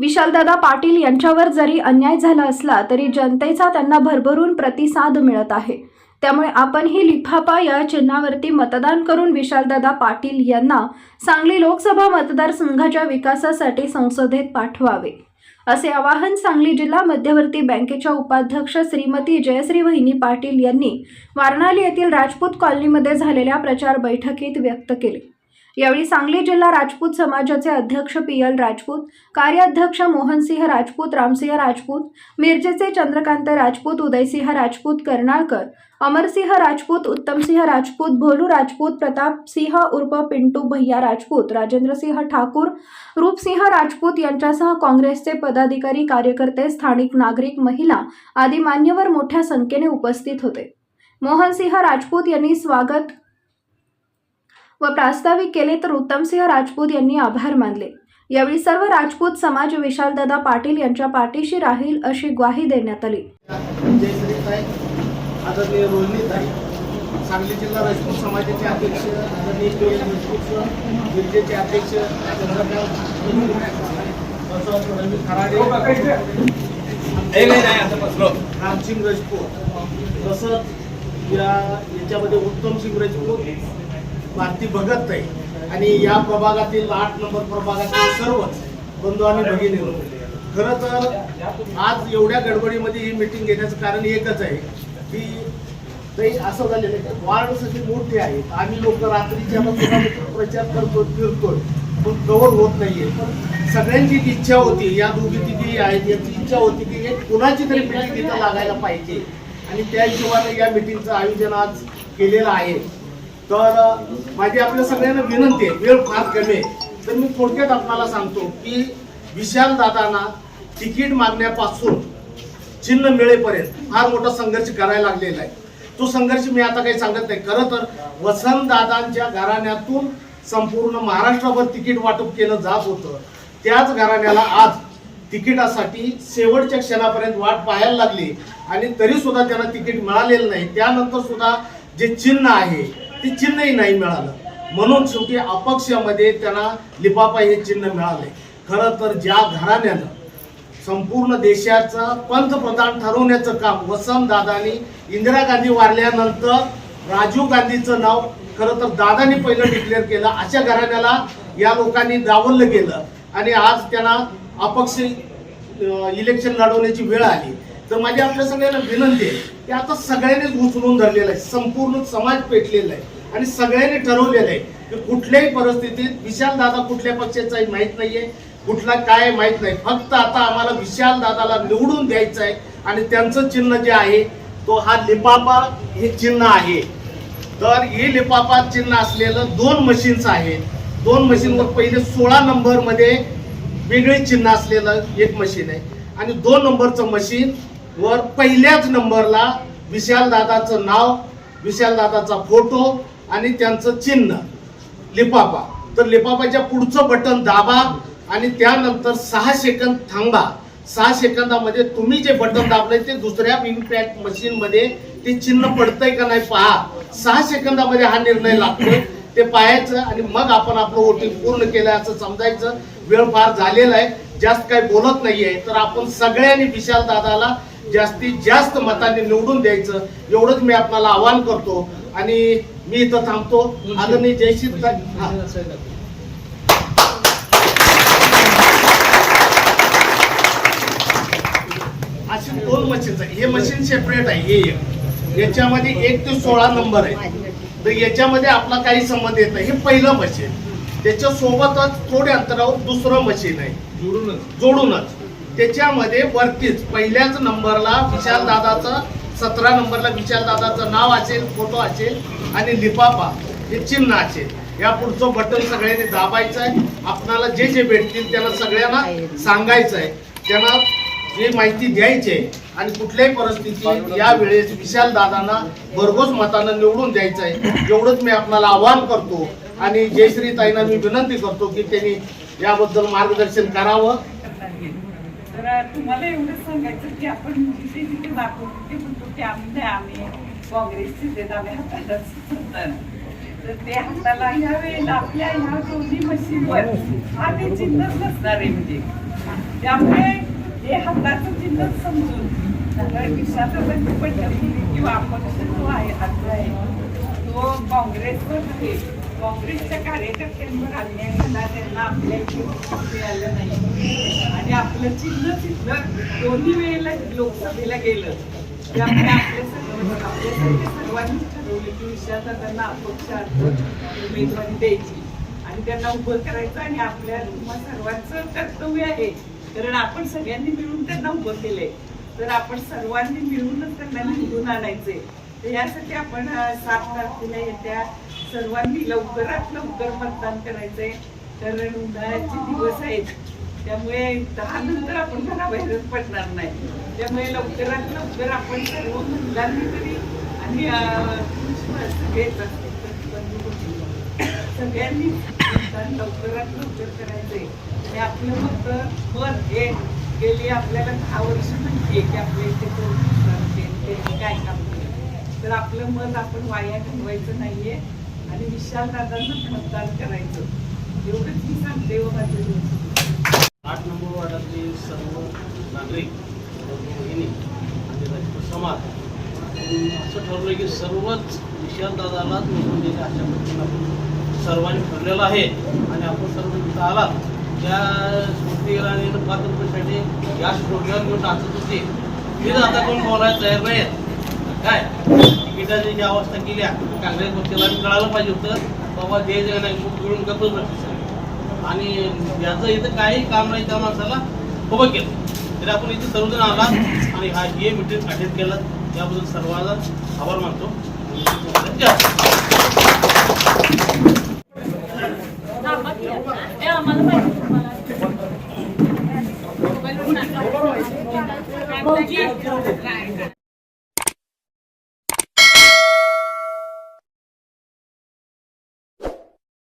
विशालदादा पाटील यांच्यावर जरी अन्याय झाला असला तरी जनतेचा त्यांना भरभरून प्रतिसाद मिळत आहे. त्यामुळे आपणही लिफाफा या चिन्हावरती मतदान करून विशालदादा पाटील यांना सांगली लोकसभा मतदारसंघाच्या विकासासाठी संसदेत पाठवावे. असे आवाहन सांगली जिल्हा मध्यवर्ती बँकेच्या उपाध्यक्ष श्रीमती जयश्री वहिनी पाटील यांनी वारणाली येथील राजपूत कॉलनीमध्ये झालेल्या प्रचार बैठकीत व्यक्त केले. यावेळी सांगली जिल्हा राजपूत समाजाचे अध्यक्ष पी एल राजपूत कार्याध्यक्ष मोहनसिंह राजपूत रामसिंह राजपूत मिरजेचे चंद्रकांत राजपूत उदयसिंह राजपूत कर्नाळकर अमरसिंह राजपूत उत्तमसिंह राजपूत भोलू राजपूत प्रतापसिंह उर्फ पिंटू भैया राजपूत राजेंद्रसिंह ठाकूर रूपसिंह राजपूत यांच्यासह काँग्रेसचे पदाधिकारी कार्यकर्ते स्थानिक नागरिक महिला आदी मान्यवर मोठ्या संख्येने उपस्थित होते. मोहनसिंह राजपूत यांनी स्वागत व प्रास्ताविक केले तर उत्तमसिंह राजपूत यांनी आभार मानले. यावेळी सर्व राजपूत समाज विशालदादा पाटील यांच्या पाठीशी राहील अशी ग्वाही देण्यात आली. रोहिणीताई सांगली जिल्हा राजपूत समाजाचे अध्यक्ष मिरजेचे अध्यक्ष चंद्रकांत रवी खराडे रामसिंग राजपूत. तसंच या याच्यामध्ये उत्तम सिंग राजपूत भारती भगत ताई आणि या प्रभागातील आठ नंबर प्रभागातील सर्वच बंधू आणि भगिनी खरं तर आज एवढ्या गडबडीमध्ये ही मिटिंग घेण्याचं कारण एकच आहे की ते असं झालेलं आहे की वार्ड सगळी मोठी आहेत. आम्ही लोक रात्रीच्या प्रचार करतो फिरतोय पण कवर होत नाहीये. सगळ्यांची इच्छा होती या दोघी तिघी आहेत याची इच्छा होती की एक कुणाची तरी मिटिंग तिथं लागायला पाहिजे. आणि त्या हिशोबाने या मिटिंगचं आयोजन आज केलेलं आहे. तर माझी आपल्या सगळ्यांना विनंती आहे वेळ फार कमी आहे. तर मी थोडक्यात आपणाला सांगतो की विशाल दादांना तिकीट मागण्यापासून चिन्ह मिळेपर्यंत फार मोठा संघर्ष करायला लागलेला आहे. तो संघर्ष मी आता काही सांगत नाही. खरं तर वसंत दादांच्या घराण्यातून संपूर्ण महाराष्ट्रावर तिकीट वाटप केलं जात होतं. त्याच घराण्याला आज तिकिटासाठी शेवटच्या क्षणापर्यंत वाट पाहायला लागली. आणि तरी सुद्धा त्यांना तिकीट मिळालेलं नाही. त्यानंतर सुद्धा जे चिन्ह आहे ते चिन्हही नाही मिळालं. म्हणून शेवटी अपक्षामध्ये त्यांना लिफाफा हे चिन्ह मिळाले. खरं तर ज्या घराण्यानं संपूर्ण देशाचा पंतप्रधान ठरवण्याचं काम वसंत दादानी इंदिरा गांधी वारल्यानंतर राजीव गांधीचं नाव खरं तर दादानी पहिलं डिक्लेअर केलं. अशा घराण्याला या लोकांनी डावललं गेलं. आणि आज त्यांना अपक्ष इलेक्शन लढवण्याची वेळ आली. तर माझी आपल्या सगळ्यांना विनंती आहे की आता सगळ्यांनीच उचलून धरलेलं आहे. संपूर्ण समाज पेटलेला आहे. आणि सगळ्यांनी ठरवलेलं आहे की कुठल्याही परिस्थितीत विशाल दादा कुठल्या पक्षाचाही माहीत नाहीये. कुठला काय माहीत नाही. फक्त आता आम्हाला विशाल दादाला निवडून द्यायचं आहे आणि त्यांचं चिन्ह जे आहे तो हा लिपापा हे चिन्ह आहे. तर हे लिपापा चिन्ह असलेलं दोन मशीन्स आहेत. दोन मशीनवर पहिले सोळा नंबरमध्ये वेगळे चिन्ह असलेलं एक मशीन आहे. आणि दोन नंबरचं मशीन वर पहिल्याच नंबरला विशालदादाचं नाव विशालदादाचा फोटो आणि त्यांचं चिन्ह लिपापा तर लिपापाच्या पुढचं बटन दाबा आणि त्यानंतर सहा सेकंद थांबा. सहा सेकंदामध्ये तुम्ही जे बटन दाबलंय ते दुसऱ्या विनपॅट मशीनमध्ये ते चिन्ह पडतंय का नाही पहा. सहा सेकंदामध्ये हा निर्णय लागतोय. ते पाहायचं आणि मग आपण आपलं वोटिंग पूर्ण केलं असं समजायचं. वेळ फार झालेला आहे. जास्त काही बोलत नाहीये. तर आपण सगळ्यांनी विशाल दादाला जास्तीत जास्त मतांनी निवडून द्यायचं. एवढंच मी आपल्याला आवाहन करतो. आणि मी इथं थांबतो. आदरणीय जयश्री अशी दोन मशीन हे मशीन सेपरेट आहे. हे याच्यामध्ये एक ते सोळा नंबर आहे. तर याच्यामध्ये आपला काही संबंध येत नाही. हे पहिलं मशीन त्याच्या सोबतच थोड्या अंतरावर दुसरं मशीन आहे. जोडूनच. जोडूनच. त्याच्यामध्ये वरतीच पहिल्याच नंबरला विशाल दादाचं सतरा नंबरला विशाल दादाचं नाव असेल फोटो असेल आणि लिफाफा हे चिन्ह असेल. या पुढचं बटन सगळ्यांनी दाबायचं आहे. आपणाला जे जे भेटतील त्यांना सगळ्यांना सांगायचं आहे. त्यांना जे माहिती द्यायची आहे आणि कुठल्याही परिस्थितीत या वेळेस विशाल दादांना भरघोस मतानं निवडून द्यायचं आहे. एवढंच मी आपल्याला आवाहन करतो आणि जयश्री ताईंना मी विनंती करतो की त्यांनी याबद्दल मार्गदर्शन करावं. तर तुम्हाला एवढं सांगायचं की आपण जिथे जिथे दाखवतो ते म्हणतो की आम्ही नाही आम्ही काँग्रेसचे जे डाव्या हातालाच तर ते हाताला ह्या वेळेला आपल्या ह्या दोन्ही मशीनवर हा ते चिन्हच नसणार आहे म्हणजे. त्यामुळे हे हाताचं चिन्हच समजून कारण विषादाबाई किंवा आपण जो आहे हात आहे तो काँग्रेसवर आहे. काँग्रेसच्या कार्यकर्त्यांवर अन्याय झाला त्यांना आपल्या मिळालं नाही. आणि आपलं चिन्ह तिथलं दोन्ही वेळेला लोकसभेला गेलं. त्यामुळे आपल्या सर्व आपल्यासारख्या सर्वांनी ठरवलं की विषयादादांना अपक्ष अर्थ उमेदवारी द्यायची. आणि त्यांना उभं करायचं आणि आपल्या तुम्हा सर्वांचं कर्तव्य आहे. कारण आपण सगळ्यांनी मिळून त्यांना उभं केलंय. तर आपण सर्वांनी मिळूनच त्यांना निवडून आणायचे तर यासाठी आपण अं, सात तारखेला येत्या सर्वांनी लवकरात लवकर मतदान करायचंय. कारण उन्हाळ्याचे दिवस आहेत. त्यामुळे दहा नंतर आपण घराबाहेरच पडणार नाही. त्यामुळे लवकरात लवकर आपण सर्व महिलांनी तरी आणि घेत सगळ्यांनी मतदान लवकरात लवकर करायचंय. आणि आपलं मत मत हे गेली आपल्याला दहा वर्ष म्हणते आहे की आपल्या इथे कोण काय काम तर आपलं मत आपण वाया घालवायचं नाहीये. आणि विशाल दादांना मतदान करायचं. एवढंच मी सांगते हो, व माझे आठ नंबर वार्डातले सर्व नागरिक भगिनी आणि राजपूत समाज असं ठरवलं की सर्वच विशालदादालाच निवडून दिले अशा पद्धतीनं. आपण सर्वांनी ठरलेलं आहे. आणि आपण सर्व तिथं आलात. त्या स्मृती इराणीनं पाच रुपयासाठी या स्टोरीवर घेऊन नाचत होते ते आता कोण बोलायला तयार नाहीत काय? तिकिटाची जी अवस्था केल्या काँग्रेस पक्षाला कळायला पाहिजे होतं बाबा जे जे नाही खूप मिळून गप्पच बसते आणि याचं इथं काही काम नाही त्या माणसाला उभं केलं. तरी आपण इथे सर्वजण आला आणि हा हे मिटिंग अटेंड केलं त्याबद्दल सर्वांना आभार मानतो. जय